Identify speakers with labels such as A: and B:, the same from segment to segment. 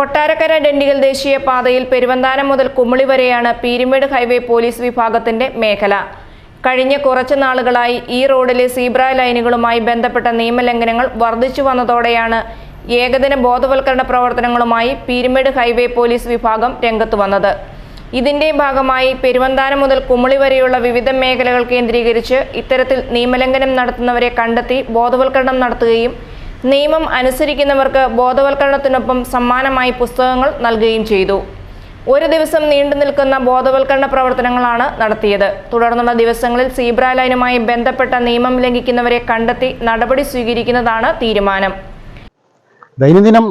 A: കൊട്ടാരക്കര ഡെണ്ടിഗൽ ദേശീയപാതയിൽ പെരുവന്താനം മുതൽ കുമിളി വരെയാണ് പീരുമേട് ഹൈവേ പോലീസ് വിഭാഗത്തിന്റെ മേഖല. കഴിഞ്ഞ കുറച്ചു നാളുകളായി ഈ റോഡിലെ സീബ്ര ലൈനുകളുമായി ബന്ധപ്പെട്ട നിയമലംഘനങ്ങൾ വർദ്ധിച്ചു വന്നതോടെയാണ് ഏകദിന ബോധവൽക്കരണ പ്രവർത്തനങ്ങളുമായി പീരുമേട് ഹൈവേ പോലീസ് വിഭാഗം രംഗത്തു വന്നത്. ഇതിന്റെ ഭാഗമായി പെരുവന്താനം മുതൽ കുമിളി വരെയുള്ള വിവിധ മേഖലകൾ കേന്ദ്രീകരിച്ച് ഇത്തരത്തിൽ നിയമലംഘനം നടത്തുന്നവരെ കണ്ടെത്തി ബോധവൽക്കരണം നടത്തുകയും നിയമം അനുസരിക്കുന്നവർക്ക് ബോധവൽക്കരണത്തിനൊപ്പം സമ്മാനമായി പുസ്തകങ്ങൾ നൽകുകയും ചെയ്തു. ഒരു ദിവസം നീണ്ടു നിൽക്കുന്ന ബോധവൽക്കരണ പ്രവർത്തനങ്ങളാണ് നടത്തിയത്. തുടർന്നുള്ള ദിവസങ്ങളിൽ സീബ്ര ലൈനുമായി ബന്ധപ്പെട്ട നിയമം ലംഘിക്കുന്നവരെ കണ്ടെത്തി നടപടി സ്വീകരിക്കുന്നതാണ് തീരുമാനം.
B: ദൈനംദിനം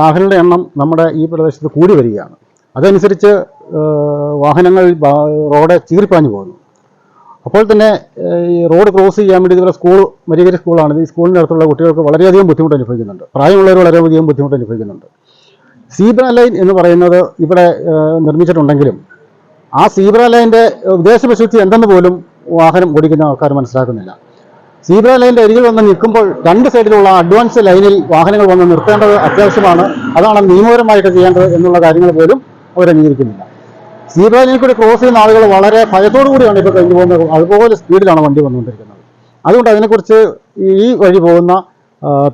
B: വാഹനങ്ങളുടെ എണ്ണം നമ്മുടെ ഈ പ്രദേശത്ത് കൂടി വരികയാണ്. അതനുസരിച്ച് വാഹനങ്ങൾ റോഡ് ചീറിപ്പാഞ്ഞു പോകുന്നു. അപ്പോൾ തന്നെ ഈ റോഡ് ക്രോസ് ചെയ്യാൻ വേണ്ടി ഇതുപോലെ സ്കൂൾ മരികരി സ്കൂളാണ് ഈ സ്കൂളിന്റെ അടുത്തുള്ള കുട്ടികൾക്ക് വളരെയധികം ബുദ്ധിമുട്ട് അനുഭവിക്കുന്നുണ്ട്. പ്രായമുള്ളവർ വളരെയധികം ബുദ്ധിമുട്ട് അനുഭവിക്കുന്നുണ്ട്. സീബ്ര ലൈൻ എന്ന് പറയുന്നത് ഇവിടെ നിർമ്മിച്ചിട്ടുണ്ടെങ്കിലും ആ സീബ്ര ലൈന്റെ ഉദ്ദേശപശുദ്ധി എന്തെന്ന് പോലും വാഹനം ഓടിക്കുന്ന ആൾക്കാർ മനസ്സിലാക്കുന്നില്ല. സീബ്ര ലൈന്റെ അരികിൽ വന്ന് നിൽക്കുമ്പോൾ രണ്ട് സൈഡിലുള്ള അഡ്വാൻസ് ലൈനിൽ വാഹനങ്ങൾ വന്ന് നിർത്തേണ്ടത് അത്യാവശ്യമാണ്. അതാണ് നിയമപരമായിട്ട് ചെയ്യേണ്ടത് എന്നുള്ള കാര്യങ്ങൾ പോലും അവരംഗീകരിക്കുന്നില്ല. സീബ്ര ലൈനിൽ കൂടി ക്രോസ് ചെയ്യുന്ന ആളുകൾ വളരെ ഭയത്തോടു കൂടിയാണ് ഇപ്പോൾ കഴിഞ്ഞു പോകുന്നത്. അതുപോലെ സ്പീഡിലാണ് വണ്ടി വന്നുകൊണ്ടിരിക്കുന്നത്. അതുകൊണ്ട് അതിനെക്കുറിച്ച് ഈ വഴി പോകുന്ന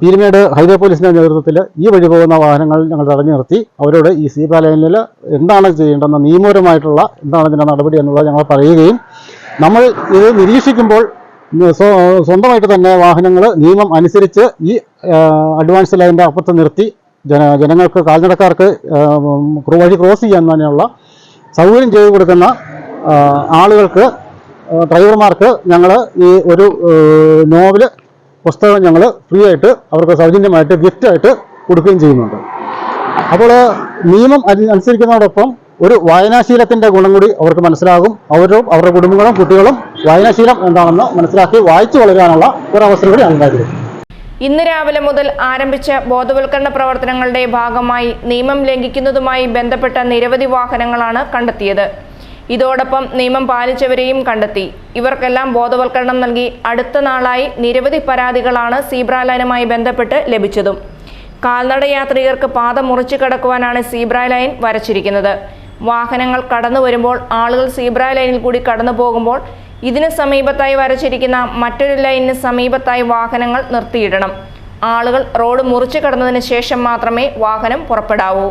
B: പീരുമേട് ഹൈവേ പോലീസിന്റെ നേതൃത്വത്തിൽ ഈ വഴി പോകുന്ന വാഹനങ്ങൾ ഞങ്ങൾ തടഞ്ഞു നിർത്തി. അവരോട് ഈ സീബ്ര ലൈനിൽ എന്താണ് ചെയ്യേണ്ടെന്ന നിയമപരമായിട്ടുള്ള എന്താണ് ഇതിന്റെ നടപടി എന്നുള്ളത് ഞങ്ങൾ പറയുകയും നമ്മൾ ഇത് നിരീക്ഷിക്കുമ്പോൾ സ്വ- സ്വന്തമായിട്ട് തന്നെ വാഹനങ്ങൾ നിയമം അനുസരിച്ച് ഈ അഡ്വാൻസ് ലൈനിന്റെ അപ്പുറത്ത് നിർത്തി ജന ജനങ്ങൾക്ക് കാൽനടക്കാർക്ക് വഴി ക്രോസ് ചെയ്യാൻ തന്നെയുള്ള സൗകര്യം ചെയ്തു കൊടുക്കുന്ന ആളുകൾക്ക് ഡ്രൈവർമാർക്ക് ഞങ്ങൾ ഈ ഒരു നോവൽ പുസ്തകം ഞങ്ങൾ ഫ്രീ ആയിട്ട് അവർക്ക് സൗജന്യമായിട്ട് ഗിഫ്റ്റായിട്ട് കൊടുക്കുകയും ചെയ്യുന്നുണ്ട്. അപ്പോൾ നിയമം അനുസരിക്കുന്നതോടൊപ്പം ഒരു വായനാശീലത്തിന്റെ ഗുണം കൂടി അവർക്ക് മനസ്സിലാകും. അവരും അവരുടെ കുടുംബങ്ങളും കുട്ടികളും വായനാശീലം എന്താണെന്ന് മനസ്സിലാക്കി വായിച്ചു വളരാനുള്ള ഒരു അവസരം കൂടി ഉണ്ടാക്കി
A: ഇന്ന് രാവിലെ മുതൽ ആരംഭിച്ച ബോധവൽക്കരണ പ്രവർത്തനങ്ങളുടെ ഭാഗമായി നിയമം ലംഘിക്കുന്നതുമായി ബന്ധപ്പെട്ട നിരവധി വാഹനങ്ങളാണ് കണ്ടെത്തിയത്. ഇതോടൊപ്പം നിയമം പാലിച്ചവരെയും കണ്ടെത്തി. ഇവർക്കെല്ലാം ബോധവൽക്കരണം നൽകി അടുത്ത നാളായി നിരവധി പരാതികളാണ് സീബ്ര ലൈനുമായി ബന്ധപ്പെട്ട് ലഭിച്ചതും. കാൽനട യാത്രികർക്ക് പാത മുറിച്ചു കടക്കുവാനാണ് സീബ്ര ലൈൻ വരച്ചിരിക്കുന്നത്. വാഹനങ്ങൾ കടന്നു വരുമ്പോൾ ആളുകൾ സീബ്ര ലൈനിൽ കൂടി കടന്നു പോകുമ്പോൾ ഇതിന് സമീപത്തായി വരച്ചിരിക്കുന്ന മറ്റൊരു ലൈനിന് സമീപത്തായി വാഹനങ്ങൾ നിർത്തിയിടണം. ആളുകൾ റോഡ് മുറിച്ചു കടന്നതിന് ശേഷം മാത്രമേ വാഹനം പുറപ്പെടാവൂ.